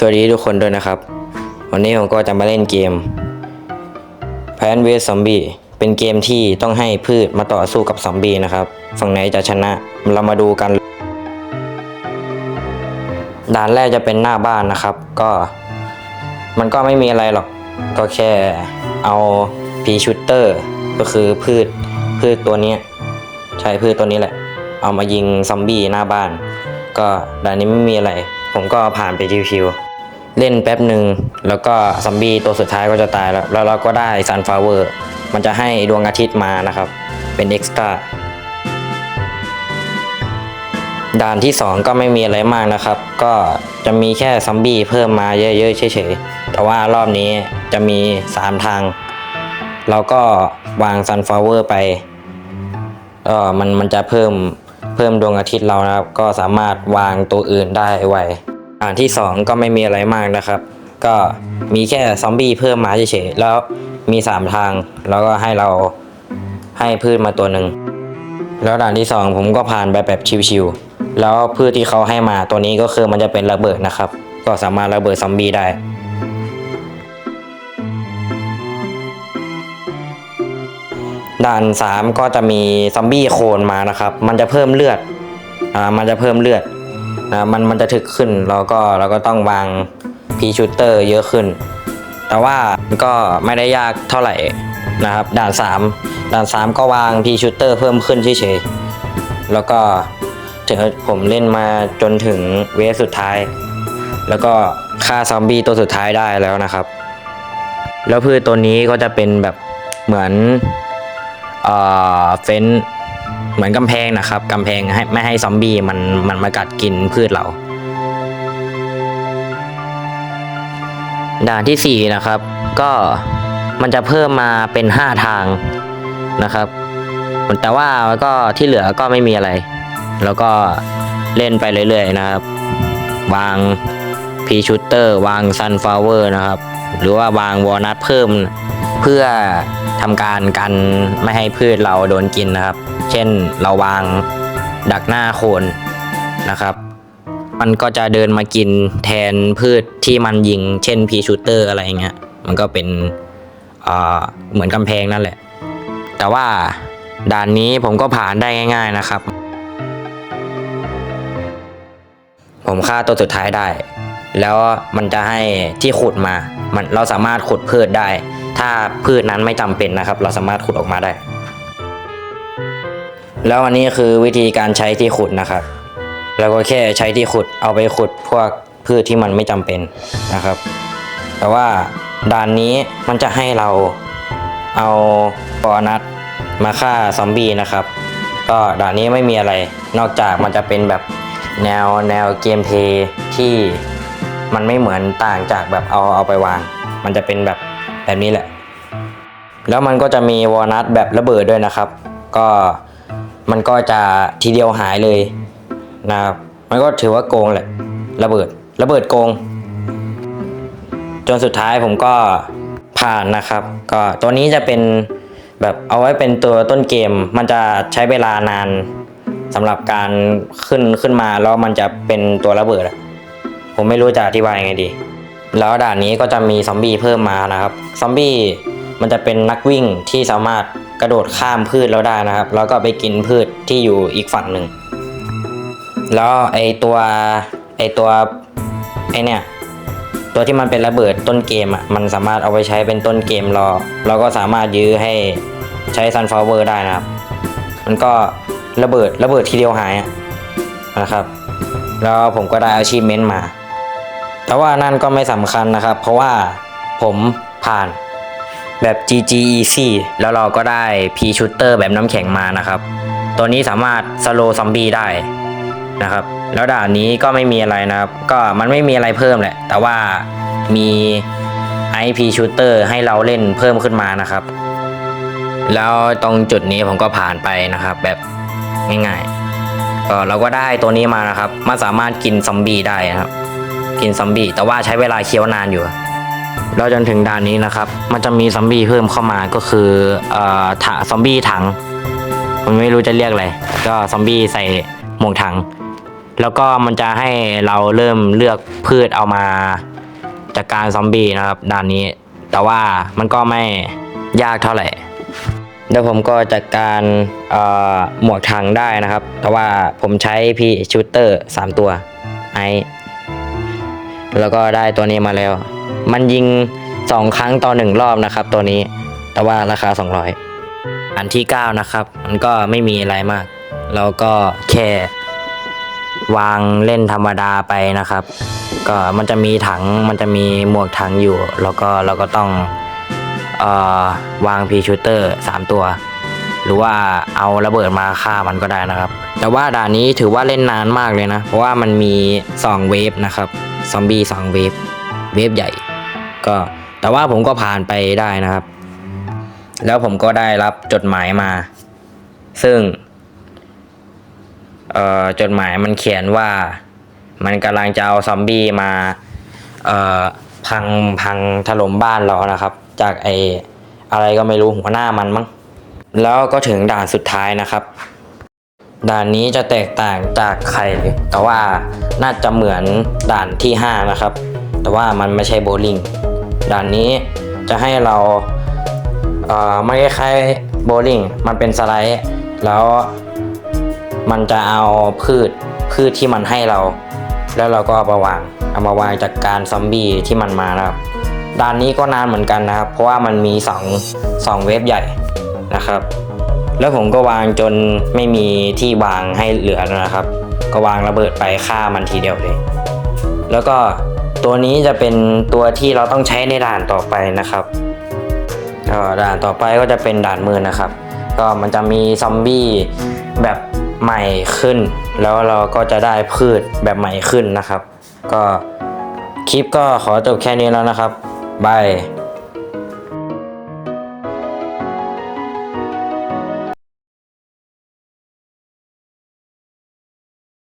สวัสดีทุกคนด้วยนะครับ วันนี้ผมก็จะมาเล่นเกม Plant vs Zombie เป็นเกมที่ต้องให้พืชมาต่อสู้กับซอมบี้นะครับ ฝั่งไหนจะชนะ เรามาดูกัน ด่านแรกจะเป็นหน้าบ้านนะครับ ก็ มันก็ไม่มีอะไรหรอก ก็แค่เอาพีชูเตอร์ก็คือพืชพืชตัวนี้ใช้พืชตัวนี้แหละ เอามายิงซอมบี้หน้าบ้าน ก็ด่านนี้ไม่มีอะไร ผมก็ผ่านไปชิวๆ เล่นแป๊บหนึ่งแล้วก็ซอมบี้ตัวสุดท้ายก็จะตายแล้ว แล้วเราก็ได้ซันฟลาเวอร์มันจะให้ดวงอาทิตย์มานะครับ เป็นเอ็กซ์ตร้าด่านที่ 2 ก็ไม่มีอะไรมากนะครับ ก็จะมีแค่ซอมบี้เพิ่มมาเยอะๆเฉยๆแต่ว่ารอบนี้จะมี 3 ทาง เราก็วางซันฟลาเวอร์ไปเออมันมันจะเพิ่มเพิ่มดวงอาทิตย์เรานะครับ ก็สามารถวางตัวอื่นได้ไว อ่านที่สองก็ไม่มีอะไรมากนะครับ ก็มีแค่ซอมบี้เพิ่มมาเฉยๆแล้วมีสามทาง แล้วก็ให้เราให้พืชมาตัวหนึ่งแล้วด่านที่สองผมก็ผ่านไปแบบชิวๆแล้วพืชที่เขาให้มาตัวนี้ก็คือมันจะเป็นระเบิดนะครับ ก็สามารถระเบิดซอมบี้ได้ด่านสามก็จะมีซอมบี้โคลนมานะครับ มันจะเพิ่มเลือด อ่า มันจะเพิ่มเลือด มันมันจะถึกขึ้นแล้วก็เราก็ต้องวางพีชูเตอร์เยอะขึ้น แต่ว่าก็ไม่ได้ยากเท่าไหร่นะครับ ด่านสามด่านสามก็วางพีชูเตอร์เพิ่มขึ้นเฉยๆแล้วก็ถึงผมเล่นมาจนถึงเวฟสุดท้าย แล้วก็ฆ่าซอมบี้ตัวสุดท้ายได้แล้วนะครับ แล้วพืชตัวนี้ก็จะเป็นแบบเหมือนเอ่อเฟ้น เหมือนกำแพงนะครับกำแพงให้ไม่ให้ซอมบี้มันมันมากัดกินพืชเรา ด่านที่ 4 นะครับ ก็มันจะเพิ่มมาเป็น 5 ทางนะครับ แต่ว่าก็ที่เหลือก็ไม่มีอะไร แล้วก็เล่นไปเรื่อยๆนะครับ วางพีชูเตอร์ วางซันฟลาเวอร์นะครับ หรือว่าวางวอลนัทเพิ่มเพื่อ ทำการกันไม่ให้พืชเราโดนกินนะครับ เช่นเราวางดักหน้าโคนนะครับ มันก็จะเดินมากินแทนพืชที่มันยิง เช่นพีชูเตอร์อะไรเงี้ยมันก็เป็นเหมือนกำแพงนั่นแหละ แต่ว่าด่านนี้ผมก็ผ่านได้ง่าย ๆนะครับ ผมฆ่าตัวสุดท้ายได้ แล้วมันจะให้ที่ขุดมา มันเราสามารถขุดพืชได้ ถ้าพืชนั้นไม่จำเป็นนะครับ เราสามารถขุดออกมาได้ แล้วอันนี้คือวิธีการใช้ที่ขุดนะครับ แล้วก็แค่ใช้ที่ขุดเอาไปขุดพวกพืชที่มันไม่จำเป็นนะครับ แต่ว่าด่านนี้มันจะให้เราเอาบอนัทมาฆ่าซอมบี้นะครับ ก็ด่านนี้ไม่มีอะไร นอกจากมันจะเป็นแบบแนวแนวเกมเพย์ที่มันไม่เหมือนต่างจากแบบเอาเอาไปวาง มันจะเป็นแบบ แบบนี้แหละ แล้วมันก็จะมีวอลนัทแบบระเบิดด้วยนะครับ ก็มันก็จะทีเดียวหายเลยนะครับมันก็ถือว่าโกงแหละระเบิดระเบิดโกง จนสุดท้ายผมก็ผ่านนะครับ ก็ตัวนี้จะเป็นแบบเอาไว้เป็นตัวต้นเกม มันจะใช้เวลานานสำหรับการขึ้นขึ้นมาแล้วมันจะเป็นตัวระเบิดผมไม่รู้จะอธิบายยังไงดี แล้วด่านนี้ก็จะมีซอมบี้เพิ่มมานะครับ ซอมบี้มันจะเป็นนักวิ่งที่สามารถกระโดดข้ามพืชเราได้นะครับ แล้วก็ไปกินพืชที่อยู่อีกฝั่งหนึ่ง แล้วไอตัวไอตัวไอเนี่ยตัวที่มันเป็นระเบิดต้นเกมอะมันสามารถเอาไปใช้เป็นต้นเกมรอเราก็สามารถยื้อให้ใช้ซันฟลาเวอร์ได้นะครับ มันก็ระเบิดระเบิดทีเดียวหายนะครับ แล้วผมก็ได้อาชีพเมนต์มา แต่ว่านั่นก็ไม่สำคัญนะครับ เพราะว่าผมผ่านแบบ GG Easy แล้วเราก็ได้ P Shooter แบบน้ำแข็งมานะครับ ตัวนี้สามารถสโลซอมบี้ได้นะครับ แล้วด่านนี้ก็ไม่มีอะไรนะครับ ก็มันไม่มีอะไรเพิ่มแหละ แต่ว่ามี IP Shooter ให้เราเล่นเพิ่มขึ้นมานะครับ แล้วตรงจุดนี้ผมก็ผ่านไปนะครับ แบบง่ายๆก็เราก็ได้ตัวนี้มานะครับ มันสามารถกินซอมบี้ได้นะครับ กินซอมบี้แต่ว่าใช้เวลาเคี้ยวนานอยู่แล้วจนถึงด่านนี้นะครับ มันจะมีซอมบี้เพิ่มเข้ามาก็คือเอ่อถซอมบี้ถังผมไม่รู้จะเรียกอะไรก็ซอมบี้ใส่หมวกถัง แล้วก็มันจะให้เราเริ่มเลือกพืชเอามาจัดการซอมบี้นะครับด่านนี้ แต่ว่ามันก็ไม่ยากเท่าไหร่เดี๋ยวผมก็จัดการเอ่อหมวกทางได้นะครับ แต่ว่าผมใช้พี่ชูเตอร์ 3 ตัวไอ แล้วก็ได้ตัวนี้มาแล้ว มันยิง 2 ครั้งต่อหนึ่งรอบนะครับ ตัวนี้ แต่ว่าราคา 200 อันที่ 9 นะครับ มันก็ไม่มีอะไรมากเราก็แค่วางเล่นธรรมดาไปนะครับ ก็มันจะมีถังมันจะมีหมวกถังอยู่ แล้วก็เราก็ต้องออวางพีชูเตอร์ 3 ตัว หรือว่าเอาระเบิดมาฆ่ามันก็ได้นะครับ แต่ว่าด่านนี้ถือว่าเล่นนานมากเลยนะ เพราะว่ามันมี 2 เวฟนะครับ ซอมบี้2เวฟเวฟใหญ่ ก็แต่ว่าผมก็ผ่านไปได้นะครับ แล้วผมก็ได้รับจดหมายมา ซึ่งจดหมายมันเขียนว่ามันกำลังจะเอาซอมบี้มาพังพังถล่มบ้านเรานะครับ จากไออะไรก็ไม่รู้หัวหน้ามันมั้งแล้วก็ถึงด่านสุดท้ายนะครับ ด่านนี้จะแตกต่างจากไข่แต่ว่า น่าจะเหมือนด่านที่ 5 นะครับ แต่ว่ามันไม่ใช่โบลิ่งด่านนี้จะให้เราเอ่อไม่คล้ายๆโบลิ่งมันเป็นสไลด์ แล้วมันจะเอาพืชพืชที่มันให้เรา แล้วเราก็เอามาวางเอามาวางจากการซอมบี้ที่มันมานะครับด่านนี้ก็นานเหมือนกันนะครับ เพราะว่ามันมีสองสองเวฟใหญ่นะครับ แล้วผมก็วางจนไม่มีที่วางให้เหลือนะครับ ก็วางระเบิดไปฆ่ามันทีเดียวเลย แล้วก็ตัวนี้จะเป็นตัวที่เราต้องใช้ในด่านต่อไปนะครับด่านต่อไปก็จะเป็นด่านมือนะครับ ก็มันจะมีซอมบี้แบบใหม่ขึ้น แล้วเราก็จะได้พืชแบบใหม่ขึ้นนะครับ ก็คลิปก็ขอจบแค่นี้แล้วนะครับบาย